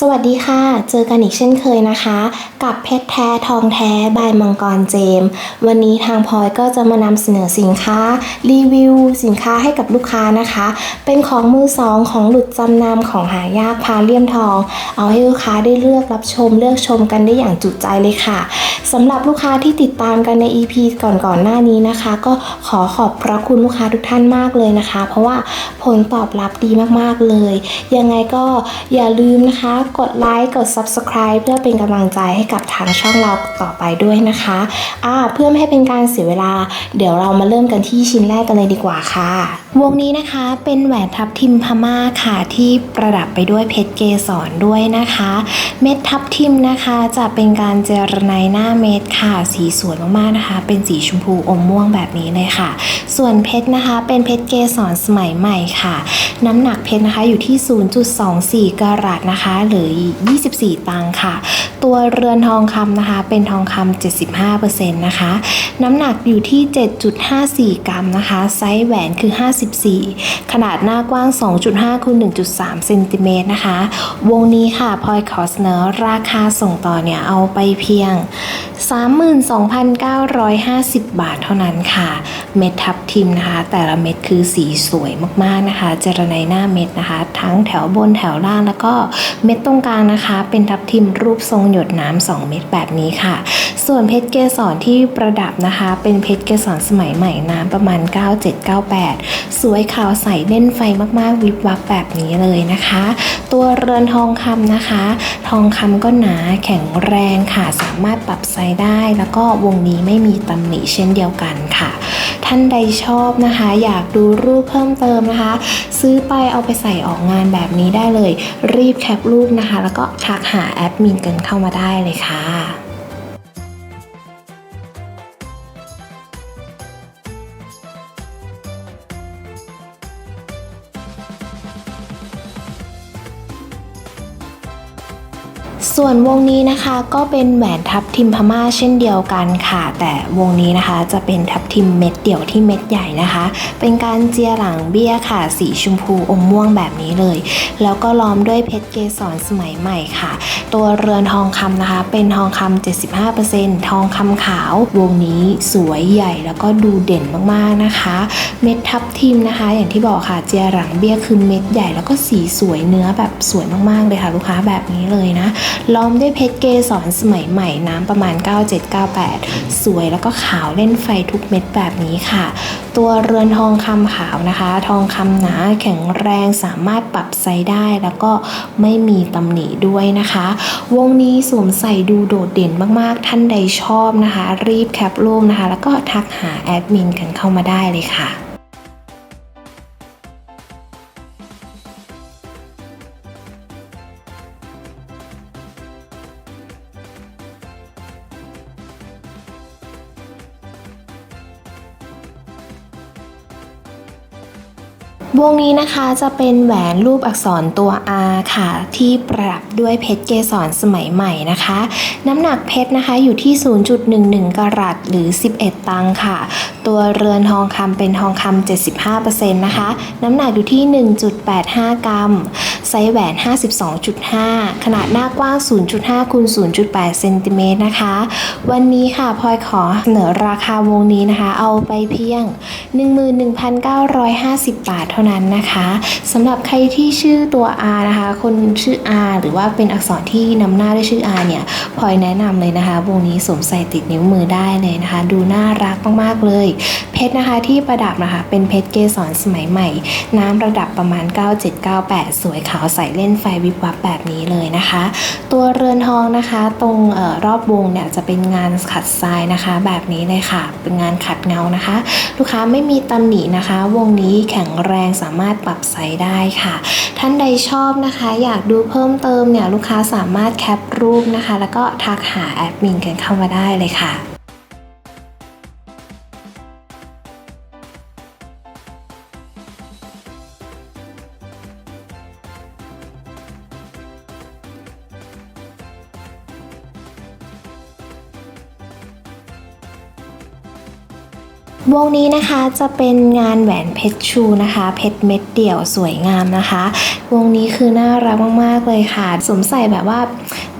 สวัสดีค่ะ เจอกันอีกเช่นเคยนะคะ กับเพชรแท้ทองแท้บายมังกรเจมส์วันนี้ทางพลอยก็จะมานำเสนอสินค้า รีวิว สินค้าให้กับลูกค้านะคะ เป็นของมือสองของหลุดจำนำของหายากพาเลี่ยมทอง เอาให้ลูกค้าได้เลือกรับชมเลือกชมกันได้อย่างจุใจเลยค่ะสำหรับลูกค้าที่ติดตามกันใน EP ก่อนๆหน้านี้นะคะ ก็ขอขอบพระคุณลูกค้าทุกท่านมากเลยนะคะ เพราะว่าผลตอบรับดีมากๆเลย ยังไงก็อย่าลืมนะคะกดไลค์กด Subscribe เพื่อเป็นกำลังใจให้กับทางช่องเราต่อไปด้วยนะคะอ่าเพื่อไม่ให้เป็นการเสียเวลา เดี๋ยวเรามาเริ่มกันที่ชิ้นแรกกันเลยดีกว่าค่ะ วงนี้นะคะเป็นแหวนทับทิมพม่าค่ะที่ประดับไปด้วยเพชรเกสรด้วยนะคะ เม็ดทับทิมนะคะจะเป็นการเจรไนหน้าเม็ดค่ะ สีสวยมากๆนะคะ เป็นสีชมพูอมม่วงแบบนี้เลยค่ะ ส่วนเพชรนะคะเป็นเพชรเกสรสมัยใหม่ค่ะ น้ำหนักเพชรนะคะอยู่ที่ 0.24 กรัตนะคะหรือ24 ตังค์ค่ะ ตัวเรือนทองคำนะคะ เป็นทองคำ75%นะคะ น้ำหนักอยู่ที่ 7.54 กรัมนะคะ ไซส์แหวนคือ 54 ขนาดหน้ากว้าง 2.5คูณ1.3เซนติเมตรนะคะ วงนี้ค่ะพลอยขอเสนอราคาส่งต่อเนี่ย เอาไปเพียง 32,950 บาทเท่านั้นค่ะ เม็ดทับทิมนะคะ แต่ละเม็ดคือสีสวยมากๆนะคะ เจรไนหน้าเม็ดนะคะ ทั้งแถวบนแถวล่างแล้วก็เม็ดตรงกลางนะคะ เป็นทับทิมรูปทรงหยดน้ำ2เม็ดแบบนี้ค่ะ ส่วนเพชรเกสรที่ประดับนะคะ เป็นเพชรเกสรสมัยใหม่น้ำประมาณ 9798 สวยขาวใสเล่นไฟมากๆ วิบวับแบบนี้เลยนะคะ ตัวเรือนทองคำนะคะ ทองคำก็หนาแข็งแรงค่ะ สามารถปรับไซส์ได้ แล้วก็วงนี้ไม่มีตำหนิเช่นเดียวกันค่ะ ท่านใดชอบนะคะ อยากดูรูปเพิ่มเติมนะคะ ซื้อไปเอาไปใส่ออกงานแบบนี้ได้เลย รีบแคปรูปนะคะ แล้วก็ทักหาแอดมินกันเข้ามาได้เลยค่ะ ส่วนวงนี้นะคะก็เป็นแหวนทับทิมพม่าเช่นเดียวกันค่ะ แต่วงนี้นะคะจะเป็นทับทิมเม็ดเดี่ยวที่เม็ดใหญ่นะคะ เป็นการเจียหลังเบี้ยค่ะ สีชมพูอมม่วงแบบนี้เลย แล้วก็ล้อมด้วยเพชรเกสรสมัยใหม่ค่ะ ตัวเรือนทองคำนะคะ เป็นทองคำ75%ทองคำขาว วงนี้สวยใหญ่แล้วก็ดูเด่นมากๆนะคะ เม็ดทับทิมนะคะ อย่างที่บอกค่ะเจียหลังเบี้ยคือเม็ดใหญ่แล้วก็สีสวยเนื้อแบบสวยมากๆเลยค่ะ ลูกค้าแบบนี้เลยนะล้อมด้วยเพชรเกสรสมัยใหม่น้ำประมาณ 9798 สวยแล้วก็ขาวเล่นไฟทุกเม็ดแบบนี้ค่ะ ตัวเรือนทองคำขาวนะคะ ทองคำหนาแข็งแรงสามารถปรับไซส์ได้แล้วก็ไม่มีตำหนิด้วยนะคะ วงนี้สวมใส่ดูโดดเด่นมากๆ ท่านใดชอบนะคะ รีบแคปรูปนะคะ แล้วก็ทักหาแอดมินกันเข้ามาได้เลยค่ะ วงนี้นะคะจะเป็นแหวนรูปอักษรตัว R ค่ะ ที่ประดับด้วยเพชรเกสรสมัยใหม่นะคะ น้ำหนักเพชรนะคะอยู่ที่ 0.11 กรัตหรือ 11 ตังค่ะ ตัวเรือนทองคำเป็นทองคำ75%นะคะ น้ำหนักอยู่ที่ 1.85 กรัม ไซส์แหวน 52.5 ขนาดหน้ากว้าง 0.5คูณ0.8เซนติเมตรนะคะ วันนี้ค่ะพลอยขอเสนอราคาวงนี้นะคะ เอาไปเพียง 11,950 บาทเท่านั้นนะคะสำหรับใครที่ชื่อตัว R นะคะ คนชื่อ R หรือว่าเป็นอักษรที่นำหน้าด้วยชื่อ R เนี่ยพลอยแนะนำเลยนะคะ วงนี้สวมใส่ติดนิ้วมือได้เลยนะคะ ดูน่ารักมากๆเลย เพชรนะคะที่ประดับนะคะ เป็นเพชรเกสรสมัยใหม่ น้ำระดับประมาณ 9798 สวยขาวใสเล่นไฟวิบวับแบบนี้เลยนะคะ ตัวเรือนทองนะคะตรงออรอบวงเนี่ยจะเป็นงานขัดทรายนะคะ แบบนี้เลยค่ะ เป็นงานขัดเงานะคะ ลูกค้าไม่มีตำหนินะคะ วงนี้แข็งแรงสามารถปรับไซส์ได้ค่ะ ท่านใดชอบนะคะ อยากดูเพิ่มเติมเนี่ยลูกค้าสามารถแคปรูปนะคะ แล้วก็ทักหาแอดมินกันเข้ามาได้เลยค่ะ วงนี้นะคะจะเป็นงานแหวนเพชรชูนะคะ เพชรเม็ดเดี่ยวสวยงามนะคะ วงนี้คือน่ารักมากๆเลยค่ะสวมใส่แบบว่า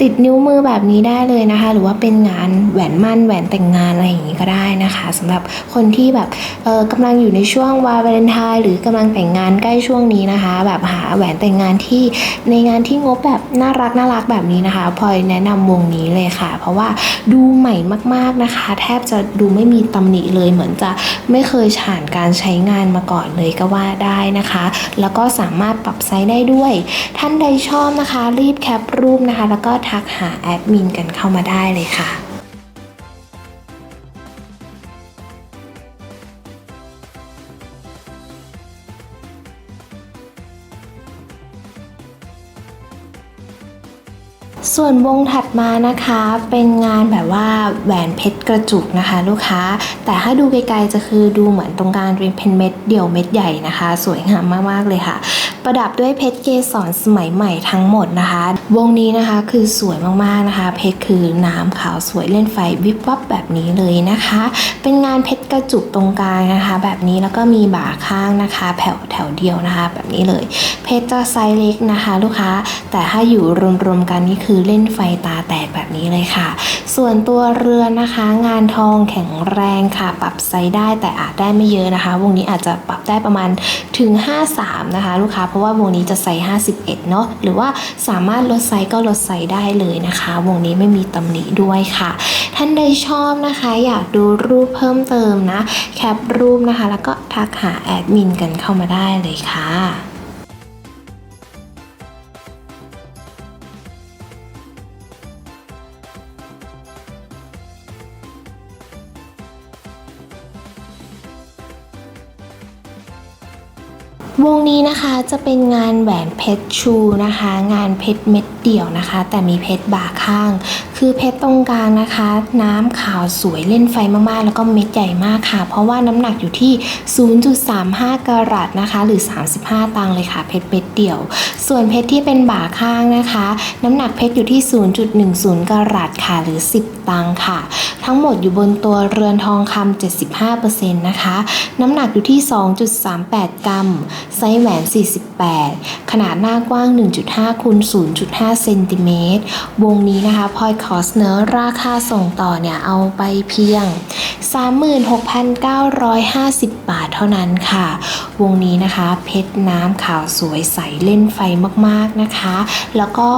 ติดนิ้วมือแบบนี้ได้เลยนะคะ หรือว่าเป็นงานแหวนมั่นแหวนแต่งงานอะไรอย่างนี้ก็ได้นะคะสำหรับคนที่แบบเออกำลังอยู่ในช่วงวาเลนไทน์หรือกำลังแต่งงานใกล้ช่วงนี้นะคะ แบบหาแหวนแต่งงานที่ในงานที่งบแบบน่ารักน่ารักแบบนี้นะคะพลอยแนะนำวงนี้เลยค่ะ เพราะว่าดูใหม่มากๆนะคะ แทบจะดูไม่มีตำหนิเลยเหมือนจะไม่เคยผ่านการใช้งานมาก่อนเลยก็ว่าได้นะคะ แล้วก็สามารถปรับไซส์ได้ด้วย ท่านใดชอบนะคะ รีบแคปรูปนะคะ แล้วก็ทักหาแอดมินกันเข้ามาได้เลยค่ะ ส่วนวงถัดมานะคะเป็นงานแบบว่าแหวนเพชรกระจุกนะคะ ลูกค้า แต่ถ้าดูไกลๆจะคือดูเหมือนตรงกลางเป็นเพนเม็ดเดี่ยวเม็ดใหญ่นะคะ สวยงามมากๆเลยค่ะ ประดับด้วยเพชรเกสรสมัยใหม่ทั้งหมดนะคะ วงนี้นะคะคือสวยมากๆนะคะ เพชรคือน้ำขาวสวยเล่นไฟวิบวับแบบนี้เลยนะคะ เป็นงานเพชรกระจุกตรงกลางนะคะ แบบนี้แล้วก็มีบ่าข้างนะคะแถวแถวเดียวนะคะ แบบนี้เลย เพชรจะไซส์เล็กนะคะ ลูกค้า แต่ถ้าอยู่รวมๆกันนี่คือเล่นไฟตาแตกแบบนี้เลยค่ะ ส่วนตัวเรือนะคะ งานทองแข็งแรงค่ะ ปรับไซส์ได้แต่อาจได้ไม่เยอะนะคะ วงนี้อาจจะปรับได้ประมาณถึง 53 นะคะ ลูกค้าเพราะว่าวงนี้จะไซส์51 เนาะหรือว่าสามารถลดไซส์ก็ลดไซส์ได้เลยนะคะ วงนี้ไม่มีตำหนิด้วยค่ะ ท่านใดชอบนะคะ อยากดูรูปเพิ่มเติมนะ แคปรูปนะคะ แล้วก็ทักหาแอดมินกันเข้ามาได้เลยค่ะ วงนี้นะคะจะเป็นงานแหวนเพชรชูนะคะ งานเพชรเม็ดเดี่ยวนะคะ แต่มีเพชรบ่าข้าง คือเพชรตรงกลางนะคะ น้ำขาวสวยเล่นไฟมากๆ แล้วก็เม็ดใหญ่มากค่ะ เพราะว่าน้ำหนักอยู่ที่ 0.35 กรัตนะคะ หรือ 35 ตังค์เลยค่ะ เพชรเม็ดเดี่ยว ส่วนเพชรที่เป็นบ่าข้างนะคะ น้ำหนักเพชรอยู่ที่ 0.10 กรัตค่ะ หรือ 10 ตังค์ค่ะ ทั้งหมดอยู่บนตัวเรือนทองคำ75%นะคะ น้ำหนักอยู่ที่ 2.38 กรัม ไซส์แหวน 48 ขนาดหน้ากว้าง 1.5คูณ0.5 เซนติเมตร วงนี้นะคะพอยคอสเนอร์ราคาส่งต่อเนี่ยเอาไปเพียง 36,950 บาทเท่านั้นค่ะ วงนี้นะคะ เพชรน้ำขาวสวยใสเล่นไฟมากๆนะคะ แล้วก็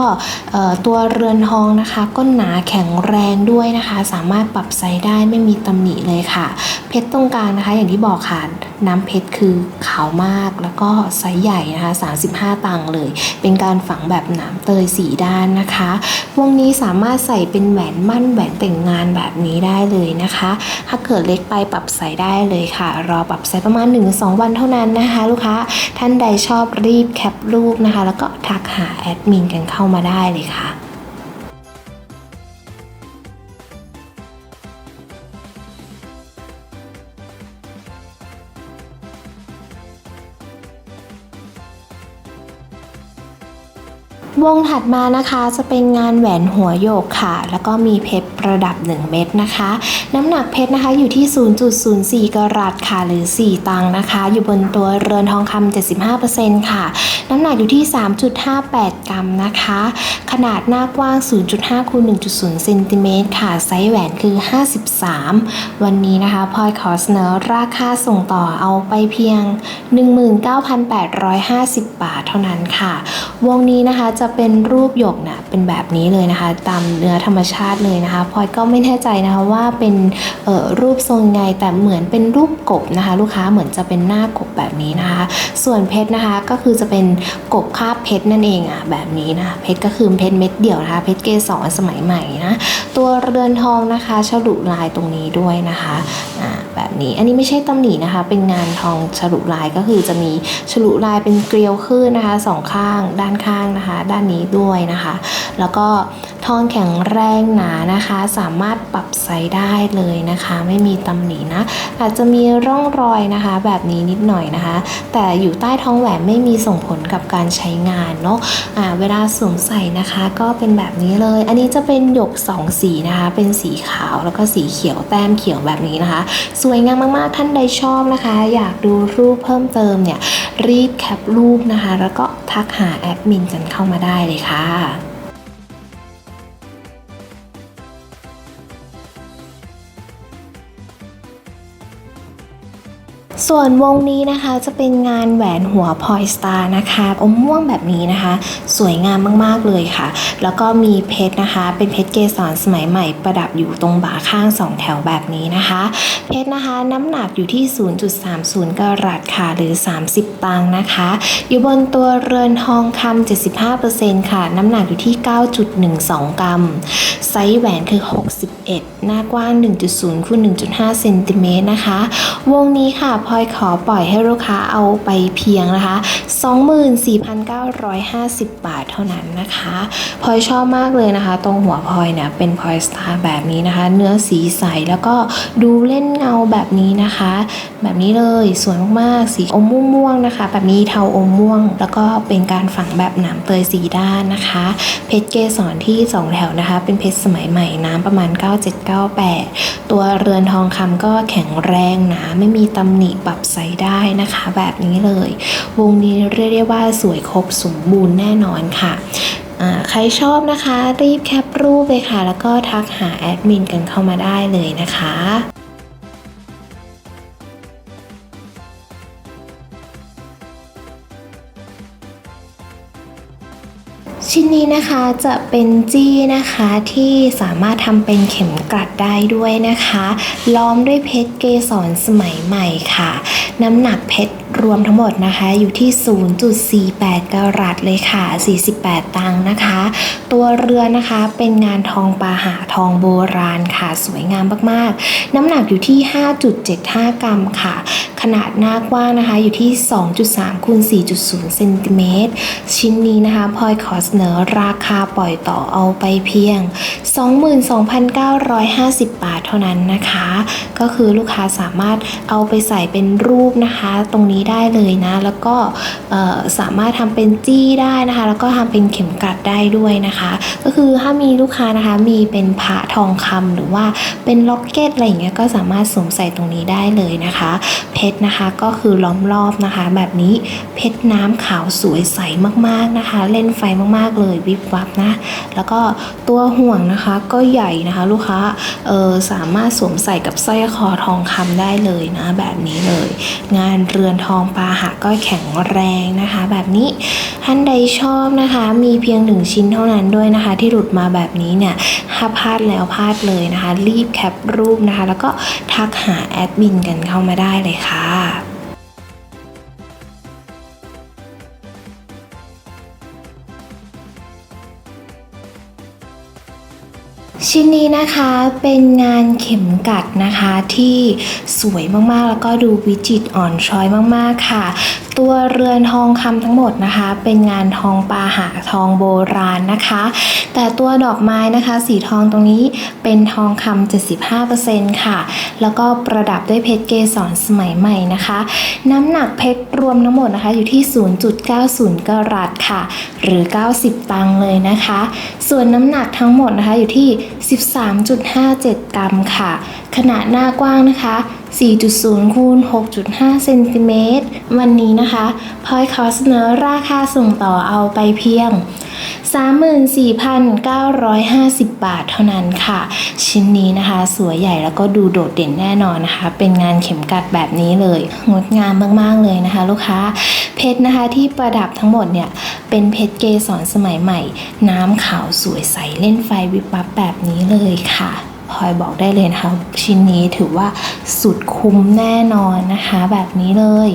ตัวเรือนทองนะคะก็หนาแข็งแรงด้วยนะคะ สามารถปรับไซส์ได้ไม่มีตำหนิเลยค่ะ เพชรตรงกลางนะคะ อย่างที่บอกค่ะ น้ำเพชรคือขาวมากแล้วก็ไซส์ใหญ่นะคะ35 ตังค์เลย เป็นการฝังแบบหนามเตยสีด้านนะคะ วงนี้สามารถใส่เป็นแหวนมั่นแหวนแต่งงานแบบนี้ได้เลยนะคะ ถ้าเกิดเล็กไปปรับไซส์ได้เลยค่ะ รอปรับไซส์ประมาณ 1-2 วันเท่านั้นนะคะ ลูกค้าท่านใดชอบรีบแคปรูปนะคะ แล้วก็ทักหาแอดมินกันเข้ามาได้เลยค่ะ วงถัดมานะคะจะเป็นงานแหวนหัวโยกค่ะ แล้วก็มีเพชรประดับ 1 เม็ดนะคะ น้ำหนักเพชรนะคะอยู่ที่ 0.04 กรัตค่ะหรือ 4 ตังค์นะคะ อยู่บนตัวเรือนทองคำ75%ค่ะ น้ำหนักอยู่ที่ 3.58 กรัมนะคะ ขนาดหน้ากว้าง 0.5คูณ1.0เซนติเมตรค่ะ ไซส์แหวนคือ 53 วันนี้นะคะพลอยขอเสนอราคาส่งต่อเอาไปเพียง 19,850 บาทเท่านั้นค่ะ วงนี้นะคะจะเป็นรูปหยกนะเป็นแบบนี้เลยนะคะ ตามเนื้อธรรมชาติเลยนะคะพลอยก็ไม่แน่ใจนะคะว่าเป็นเอ่อรูปทรงยังไงแต่เหมือนเป็นรูปกบนะคะ ลูกค้าเหมือนจะเป็นหน้ากบแบบนี้นะคะ ส่วนเพชรนะคะก็คือจะเป็นกบคาบเพชรนั่นเองอะแบบนี้นะเพชรก็คือเพชรเม็ดเดี่ยวนะคะเพชรเกสรสมัยใหม่นะตัวเรือนทองนะคะฉลุลายตรงนี้ด้วยนะคะ แบบนี้ อันนี้ไม่ใช่ตำหนินะคะ เป็นงานทองฉลุลายก็คือจะมีฉลุลายเป็นเกลียวขึ้นนะคะสองข้างด้านข้างนะคะ ด้านนี้ด้วยนะคะ แล้วก็ ทองแข็งแรงหนานะคะ สามารถปรับไซส์ได้เลยนะคะ ไม่มีตำหนินะ อาจจะมีร่องรอยนะคะ แบบนี้นิดหน่อยนะคะ แต่อยู่ใต้ท้องแหวนไม่มีส่งผลกับการใช้งานเนาะอ่าเวลาสวมใส่นะคะ ก็เป็นแบบนี้เลย อันนี้จะเป็นหยกสองสีนะคะ เป็นสีขาวแล้วก็สีเขียวแต้มเขียวแบบนี้นะคะ สวยงามมากๆท่านใดชอบนะคะ อยากดูรูปเพิ่มเติมเนี่ยรีบแคปรูปนะคะ แล้วก็ทักหาแอดมินกันเข้ามาได้เลยค่ะ ส่วนวงนี้นะคะจะเป็นงานแหวนหัวพลอยสตาร์นะคะอมม่วงแบบนี้นะคะ สวยงามมากๆเลยค่ะ แล้วก็มีเพชรนะคะ เป็นเพชรเกสรสมัยใหม่ประดับอยู่ตรงบ่าข้างสองแถวแบบนี้นะคะ เพชรนะคะน้ำหนักอยู่ที่ 0.30กรัตค่ะ หรือ 30 ตังค์นะคะ อยู่บนตัวเรือนทองคำ75%ค่ะ น้ำหนักอยู่ที่ 9.12 กรัม ไซส์แหวนคือ 61 หน้ากว้าง 1.0คูณ1.5เซนติเมตรนะคะ วงนี้ค่ะพลอยขอปล่อยให้ลูกค้าเอาไปเพียงนะคะ 24,950 บาทเท่านั้นนะคะพลอยชอบมากเลยนะคะ ตรงหัวพลอยเนี่ยเป็นพลอยสตาร์แบบนี้นะคะ เนื้อสีใสแล้วก็ดูเล่นเงาแบบนี้นะคะ แบบนี้เลยสวยมากๆสีอมม่วงๆนะคะ แบบนี้เทาอมม่วง แล้วก็เป็นการฝังแบบหนามเตยสีด้านนะคะ เพชรเกสรที่ 2 แถวนะคะ เป็นเพชรสมัยใหม่น้ำประมาณ 9798 ตัวเรือนทองคำก็แข็งแรงหนาไม่มีตำหนิปรับไซส์ได้นะคะ แบบนี้เลย วงนี้เรียกได้ว่าสวยครบสมบูรณ์แน่นอนค่ะใครชอบนะคะ รีบแคปรูปเลยค่ะ แล้วก็ทักหาแอดมินกันเข้ามาได้เลยนะคะ ชิ้นนี้นะคะจะเป็นจี้นะคะที่สามารถทำเป็นเข็มกลัดได้ด้วยนะคะ ล้อมด้วยเพชรเกสรสมัยใหม่ค่ะ น้ำหนักเพชรรวมทั้งหมดนะคะอยู่ที่ 0.48กะรัตเลยค่ะ 48 ตังค์นะคะ ตัวเรือนะคะเป็นงานทองปาหาทองโบราณค่ะ สวยงามมากๆ น้ำหนักอยู่ที่ 5.75 กรัมค่ะ ขนาดหน้ากว้างนะคะอยู่ที่ 2.3คูณ4.0เซนติเมตรชิ้นนี้นะคะพลอยขอเสนอราคาปล่อยต่อเอาไปเพียง 22,950 บาทเท่านั้นนะคะ ก็คือลูกค้าสามารถเอาไปใส่เป็นรูปนะคะ ตรงนี้ได้เลยนะ แล้วก็สามารถทำเป็นจี้ได้นะคะ แล้วก็ทำเป็นเข็มกลัดได้ด้วยนะคะ ก็คือถ้ามีลูกค้านะคะมีเป็นพระทองคำหรือว่าเป็นล็อกเก็ตอะไรอย่างเงี้ยก็สามารถสวมใส่ตรงนี้ได้เลยนะคะ เพชรนะคะก็คือล้อมรอบนะคะ แบบนี้เพชรน้ำขาวสวยใสมากๆนะคะ เล่นไฟมากๆเลยวิบวับนะ แล้วก็ตัวห่วงนะคะก็ใหญ่นะคะลูกค้าเออสามารถสวมใส่กับสร้อยคอทองคำได้เลยนะ แบบนี้เลย งานเรือนททองปาหะก็แข็งแรงนะคะ แบบนี้ท่านใดชอบนะคะ มีเพียงหนึ่งชิ้นเท่านั้นด้วยนะคะ ที่หลุดมาแบบนี้เนี่ยถ้าพลาดแล้วพลาดเลยนะคะ รีบแคปรูปนะคะ แล้วก็ทักหาแอดมินกันเข้ามาได้เลยค่ะ ชิ้นนี้นะคะเป็นงานเข็มกัดนะคะที่สวยมากๆ แล้วก็ดูวิจิตรอ่อนช้อยมากๆค่ะ ตัวเรือนทองคำทั้งหมดนะคะ เป็นงานทองปาหาทองโบราณนะคะ แต่ตัวดอกไม้นะคะ สีทองตรงนี้เป็นทองคำ75%ค่ะ แล้วก็ประดับด้วยเพชรเกสรสมัยใหม่นะคะ น้ำหนักเพชรรวมทั้งหมดนะคะอยู่ที่ 0.90กรัตค่ะ หรือ 90 ตังค์เลยนะคะ ส่วนน้ำหนักทั้งหมดนะคะอยู่ที่ 13.57 กรัมค่ะ ขนาดหน้ากว้างนะคะ4.0คูณ6.5เซนติเมตรวันนี้นะคะพลอยขอเสนอราคาส่งต่อเอาไปเพียง 34,950 บาทเท่านั้นค่ะ ชิ้นนี้นะคะ สวยใหญ่แล้วก็ดูโดดเด่นแน่นอนนะคะ เป็นงานเข็มกัดแบบนี้เลย งดงามมากๆเลยนะคะ ลูกค้าเพชรนะคะที่ประดับทั้งหมดเนี่ย เป็นเพชรเกสรสมัยใหม่ น้ำขาวสวยใสเล่นไฟวิบวับแบบนี้เลยค่ะ พลอยบอกได้เลยนะคะชิ้นนี้ถือว่าสุดคุ้มแน่นอนนะคะ แบบนี้เลย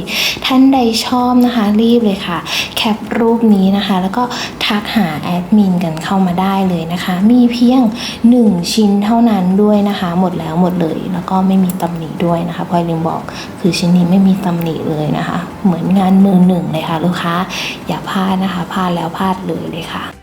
ท่านใดชอบนะคะรีบเลยค่ะ แคปรูปนี้นะคะ แล้วก็ทักหาแอดมินกันเข้ามาได้เลยนะคะ มีเพียง 1 ชิ้นเท่านั้นด้วยนะคะ หมดแล้วหมดเลย แล้วก็ไม่มีตำหนิด้วยนะคะพลอยลืมบอกคือชิ้นนี้ไม่มีตำหนิเลยนะคะ เหมือนงานมือหนึ่งเลยค่ะลูกค้าอย่าพลาดนะคะพลาดแล้วพลาดเลยเลยค่ะ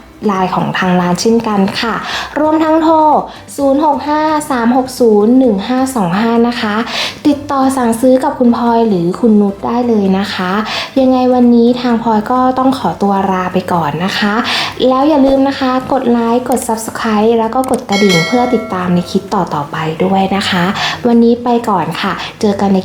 ไลน์ของทางร้านเช่นกันค่ะ รวมทั้งโทร 0653601525 นะคะ ติดต่อสั่งซื้อกับคุณพลอยหรือคุณนุชได้เลยนะคะ ยังไงวันนี้ทางพลอยก็ต้องขอตัวลาไปก่อนนะคะ แล้วอย่าลืมนะคะ กดไลค์ กด Subscribe แล้วก็กดกระดิ่งเพื่อติดตามในคลิปต่อๆไปด้วยนะคะ วันนี้ไปก่อนค่ะ เจอกันใน